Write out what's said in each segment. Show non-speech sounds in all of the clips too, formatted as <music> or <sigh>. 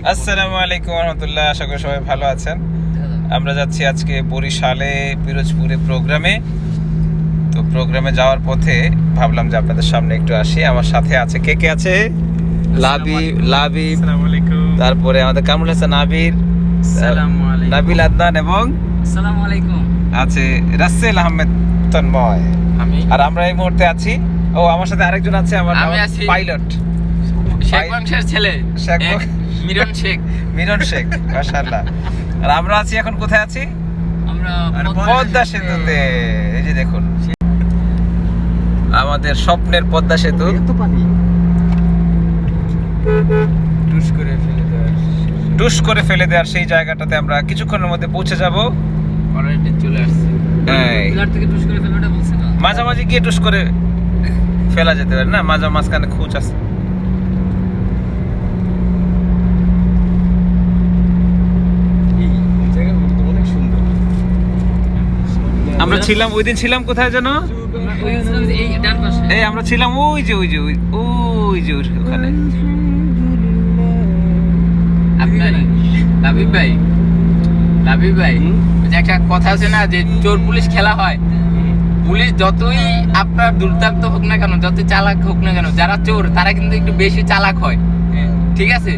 আসসালামু আলাইকুম রহমতুল্লাহ আশা করি সবাই ভালো আছেন। আমরা যাচ্ছি আজকে বরিশালে পিরোজপুরে প্রোগ্রামে। তো প্রোগ্রামে যাওয়ার পথে ভাবলাম যে আপনাদের সামনে একটু আসি। আমার সাথে আছে কে কে আছে? লাবি লাবি। তারপরে আমাদের কামরুল হাসান আবির নাবিল আদনান এবং আছে রাসেল আহমেদ তন্ময়। আর আমরা এই মুহূর্তে আছি। ও আমার সাথে আরেকজন আছে আমার পাইলট। শেখ বংশের ছেলে। শেখ মিরন শেখ। মিরন শেখ মাশাআল্লাহ। আর আমরা আছি এখন কোথায় আছি? আমরা পদ্মা সেতুতে। এই যে দেখুন। আমাদের স্বপ্নের পদ্মা সেতু। টুস করে ফেলে দেওয়ার টুস করে ফেলে দেওয়ার সেই জায়গাটাতে আমরা কিছুক্ষণের মধ্যে পৌঁছে যাব। অলরেডি চলে আসছে। থেকে টুস করে ফেলে বলছে না? মাঝামাঝি গিয়ে টুস করে ফেলা যেতে পারে না? মাঝা মাঝখানে খুঁচ আছে এই জায়গাগুলো তো অনেক সুন্দর আমরা ছিলাম ওই দিন ছিলাম কোথায় যেন? এই আমরা ছিলাম ওই যে ওই যে ওই ওই যে ওখানে। আপনার লাবিব ভাই লাবিব ভাই যে একটা কথা আছে না যে চোর পুলিশ খেলা হয়। পুলিশ যতই আপনার দুর্দান্ত হোক না কেন যতই চালাক হোক না কেন যারা চোর তারা কিন্তু একটু বেশি চালাক হয়। ঠিক আছে?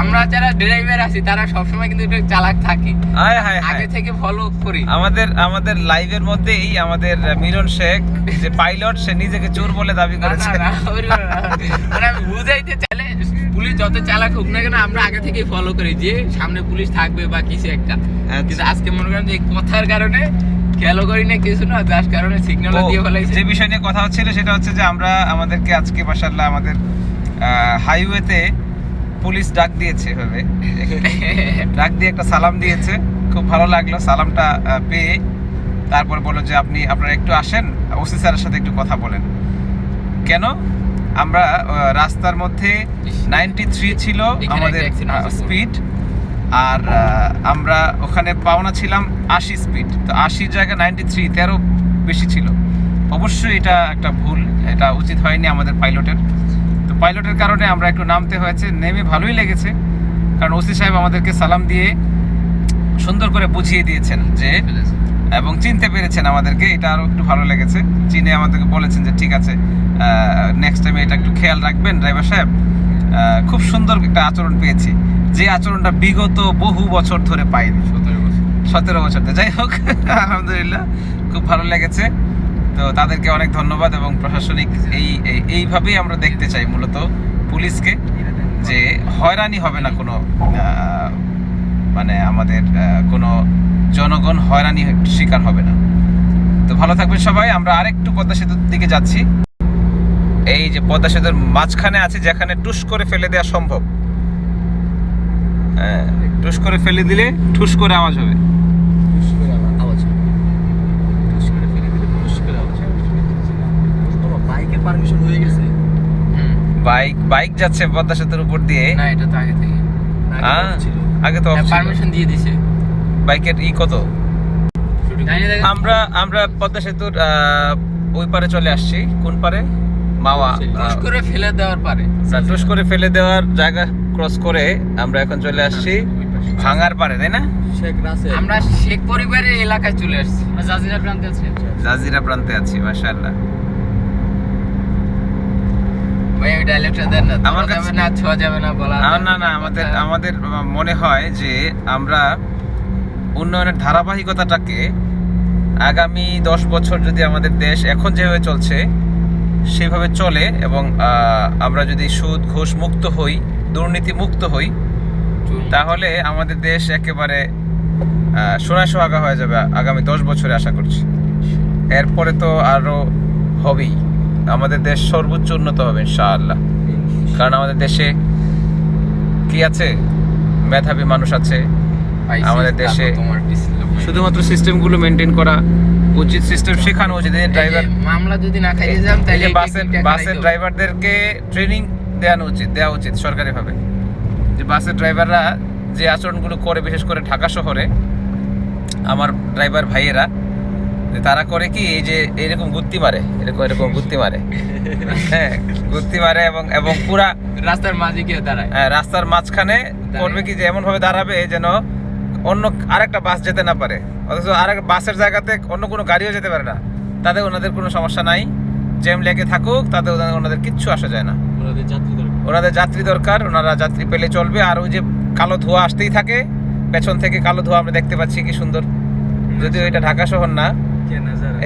আমরা যারা ড্রাইভার আছি তারা সবসময় কিন্তু একটু চালাক থাকি। হায় হায় আগে থেকে ফলো করি। আমাদের আমাদের লাইভের মধ্যেই আমাদের মিরন শেখ যে পাইলট সে নিজেকে চোর বলে দাবি করেছে। মানে আমি বুঝাইতে চাইলে পুলিশ যত চালাক হোক না কেন আমরা আগে থেকে ফলো করি যে সামনে পুলিশ থাকবে বা কিছু একটা। কিন্তু আজকে মনে করেন যে কথার কারণে খেয়ালও করি না কিছু না যার কারণে সিগন্যাল দিয়ে ফেলাইছে। যে বিষয় নিয়ে কথা হচ্ছিল সেটা হচ্ছে যে আমরা আমাদেরকে আজকে মাসাল্লাহ আমাদের হাইওয়েতে পুলিশ ডাক দিয়েছে এভাবে। ডাক দিয়ে একটা সালাম দিয়েছে। খুব ভালো লাগল সালামটা পেয়ে। তারপর বলল যে আপনি আপনারা একটু আসেন ওসি স্যারের সাথে একটু কথা বলেন। কেন? আমরা রাস্তার মধ্যে নাইনটি থ্রি ছিল আমাদের। স্পিড আর আমরা ওখানে পাওনা ছিলাম আশি স্পিড তো আশির জায়গায় নাইনটি থ্রি তেরো বেশি ছিল। অবশ্যই এটা একটা ভুল এটা উচিত হয়নি আমাদের পাইলটের পাইলটের কারণে আমরা একটু নামতে হয়েছে নেমে ভালোই লেগেছে। কারণ ওসি সাহেব আমাদেরকে সালাম দিয়ে সুন্দর করে বুঝিয়ে দিয়েছেন যে এবং চিনতে পেরেছেন আমাদেরকে এটা আরও একটু ভালো লেগেছে। চিনে আমাদেরকে বলেছেন যে ঠিক আছে নেক্সট টাইমে এটা একটু খেয়াল রাখবেন ড্রাইভার সাহেব। খুব সুন্দর একটা আচরণ পেয়েছি। যে আচরণটা বিগত বহু বছর ধরে পাইনি। সতেরো বছর। সতেরো বছর। যাই হোক আলহামদুলিল্লাহ খুব ভালো লেগেছে। তো তাদেরকে অনেক ধন্যবাদ এবং প্রশাসনিক এই, এই- এইভাবেই আমরা দেখতে চাই মূলত পুলিশকে যে হয়রানি হবে না কোনো মানে আমাদের কোনো জনগণ হয়রানি শিকার হবে না। তো ভালো থাকবেন সবাই, আমরা আরেকটু পদ্মা সেতুর দিকে যাচ্ছি। এই যে পদ্মা সেতুর মাঝখানে আছে, যেখানে টুস করে ফেলে দেওয়া সম্ভব। হ্যাঁ টুস করে ফেলে দিলে ঠুস করে আওয়াজ হবে টুস করে আওয়াজ হবে। টুস করে ফেলে দিলে টুস করে আওয়াজ হবে। তোমার হয়ে গেছে। বাইক বাইক যাচ্ছে পদ্মা সেতুর উপর দিয়ে। না এটা তো আগে থেকে। আগে তো পারমিশন দিয়ে দিছে। বাইকের ই কত? আমরা আমরা পদ্মা সেতুর ওই পারে চলে আসছি। কোন পারে? মাওয়া করে ফেলে দেওয়ার পারে। টুস করে ফেলে দেওয়ার জায়গা ক্রস করে আমরা এখন চলে আসছি ভাঙার পারে তাই না? শেখ রাসেল। আমরা শেখ পরিবারের এলাকায় চলে আসছি। জাজিরা প্রান্তে আছি। জাজিরা প্রান্তে আছি মাশাআল্লাহ। ভাই ওই ডায়লগটা দেন না আমার আমার কাছে- না ছোঁয়া যাবে না বলা না না না আমাদের আমাদের মনে হয় যে আমরা উন্নয়নের ধারাবাহিকতাটাকে আগামী দশ বছর যদি আমাদের দেশ এখন যেভাবে চলছে সেভাবে চলে এবং আমরা যদি সুদ ঘুষ মুক্ত হই দুর্নীতি মুক্ত হই তাহলে আমাদের দেশ একেবারে সোনায় সোহাগা হয়ে যাবে আগামী দশ বছরে আশা করছি। এরপরে তো আরও হবেই। আমাদের দেশ সর্বোচ্চ উন্নত হবে ইনশাআল্লাহ। কারণ আমাদের দেশে কি আছে? মেধাবী মানুষ আছে। আমাদের দেশে। শুধুমাত্র সিস্টেমগুলো মেনটেন করা উচিত সিস্টেম শেখানো উচিত। ড্রাইভার মামলা যদি না খাইয়ে এই তাহলে বাসের বাসের ড্রাইভারদেরকে ট্রেনিং দেওয়ানো উচিত দেওয়া উচিত সরকারিভাবে। যে বাসের ড্রাইভাররা যে আচরণগুলো করে বিশেষ করে ঢাকা শহরে আমার ড্রাইভার ভাইয়েরা তারা করে কি এই যে এরকম গুত্তি মারে এরকম এরকম গুত্তি মারে। <laughs> হ্যাঁ গুত্তি মারে এবং এবং পুরা রাস্তার মাঝে গিয়ে দাঁড়ায়। হ্যাঁ, রাস্তার মাঝখানে করবে কি যে এমন ভাবে দাঁড়াবে যেন অন্য আরেকটা বাস যেতে না পারে। অথচ আরেক বাসের জায়গাতে অন্য কোনো গাড়িও যেতে পারে না। তাদের ওনাদের কোনো সমস্যা নাই। জ্যাম লেগে থাকুক তাদের ওনাদের- কিচ্ছু আসা যায় না। ওনাদের যাত্রী দরকার। ওনাদের যাত্রী দরকার ওনারা যাত্রী পেলে চলবে। আর ওই যে কালো ধোঁয়া আসতেই থাকে পেছন থেকে কালো ধোঁয়া আমরা দেখতে পাচ্ছি কি সুন্দর। যদিও এটা ঢাকা শহর না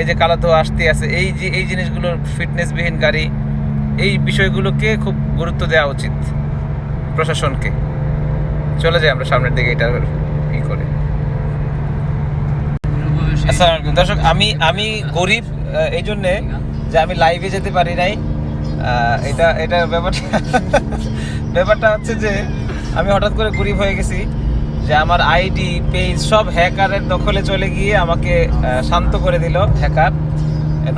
এই যে কালো ধোঁয়া আসতে আছে। এই যে এই জিনিসগুলোর ফিটনেসবিহীন গাড়ি এই বিষয়গুলোকে খুব গুরুত্ব দেওয়া উচিত প্রশাসনকে। চলে যাই আমরা সামনের দিকে এটা ই করে। আসসালামু আলাইকুম দর্শক আমি আমি গরিব এই জন্যে যে আমি লাইভে যেতে পারি নাই। এটা এটা ব্যাপারটা <laughs> ব্যাপারটা হচ্ছে যে আমি হঠাৎ করে গরিব হয়ে গেছি। যে আমার আইডি পেজ সব হ্যাকারের দখলে চলে গিয়ে আমাকে শান্ত করে দিল হ্যাকার।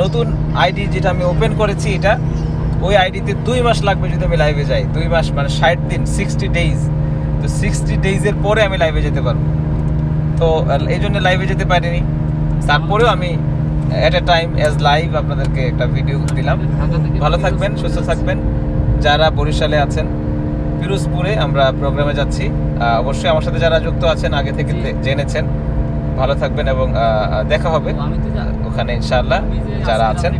নতুন আইডি যেটা আমি ওপেন করেছি এটা, ওই আইডিতে দুই মাস লাগবে যদি আমি লাইভে যাই। দুই মাস মানে ষাট দিন সিক্সটি ডেইজ তো সিক্সটি ডেইজের পরে আমি লাইভে যেতে পারব। তো এই জন্য লাইভে যেতে পারিনি। তারপরেও আমি at a time as live আপনাদেরকে একটা ভিডিও দিলাম। ভালো থাকবেন, সুস্থ থাকবেন। যারা বরিশালে আছেন পিরোজপুরে আমরা প্রোগ্রামে যাচ্ছি। অবশ্যই আমার সাথে যারা যুক্ত আছেন আগে থেকে জেনেছেন। ভালো থাকবেন এবং দেখা হবে। ওখানে ইনশাআল্লাহ যারা আছেন।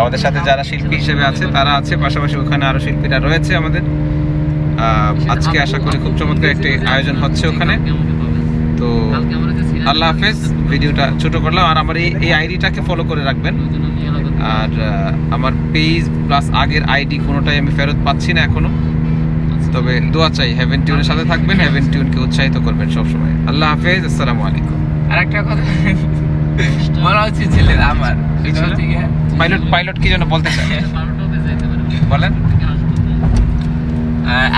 আমাদের সাথে যারা শিল্পী হিসেবে আছে তারা আছে পাশাপাশি ওখানে আরও শিল্পীরা রয়েছে আমাদের। আজকে আশা করি খুব চমৎকার একটি আয়োজন হচ্ছে ওখানে। তো আল্লাহ হাফেজ ভিডিওটা ছোট করলাম। আর আমার এই এই আইডিটাকে ফলো করে রাখবেন। আর আমার পেজ প্লাস আগের আইডি কোনোটাই আমি ফেরত পাচ্ছি না এখনও। তবে দোয়া চাই হেভেন টিউনের সাথে থাকবেন হেভেন টিউনকে উৎসাহিত করবেন সবসময়। আল্লাহ হাফেজ আসসালামু আলাইকুম। আর একটা কথা বলা উচিত ছিল? আমার হচ্ছে গিয়ে পাইলট পাইলট কি যেন বলতে চায়? বলেন।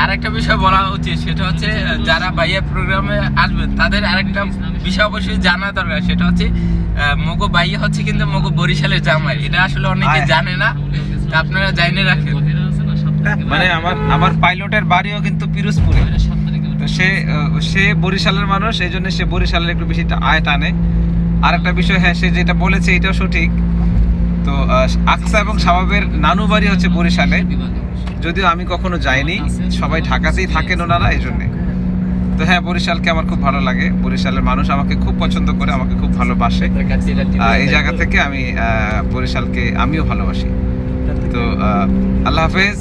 আরেকটা বিষয় বলা উচিত সেটা হচ্ছে যারা বাইয়া প্রোগ্রামে আসবেন তাদের আরেকটা বিষয় অবশ্যই জানা দরকার সেটা হচ্ছে মগো বাইয়া হচ্ছে কিন্তু মগো বরিশালের জামাই। এটা আসলে অনেকে জানে না আপনারা জানিয়ে রাখেন। মানে আমার আমার পাইলটের বাড়িও কিন্তু পিরোজপুরে। তো সে সে বরিশালের মানুষ, এই জন্য সে বরিশালের একটু বেশি আয় টানে। আর একটা বিষয় হ্যাঁ সে যেটা বলেছে এটাও সঠিক। তো আকসা এবং শাবাবের নানু বাড়ি হচ্ছে বরিশালে। যদিও আমি কখনো যাইনি, সবাই ঢাকাতেই থাকেন ওনারা, এই জন্যে। তো হ্যাঁ বরিশালকে আমার খুব ভালো লাগে। বরিশালের মানুষ আমাকে খুব পছন্দ করে, আমাকে খুব ভালোবাসে। এই জায়গা থেকে আমি বরিশালকে আমিও ভালোবাসি। তো আল্লাহ হাফেজ।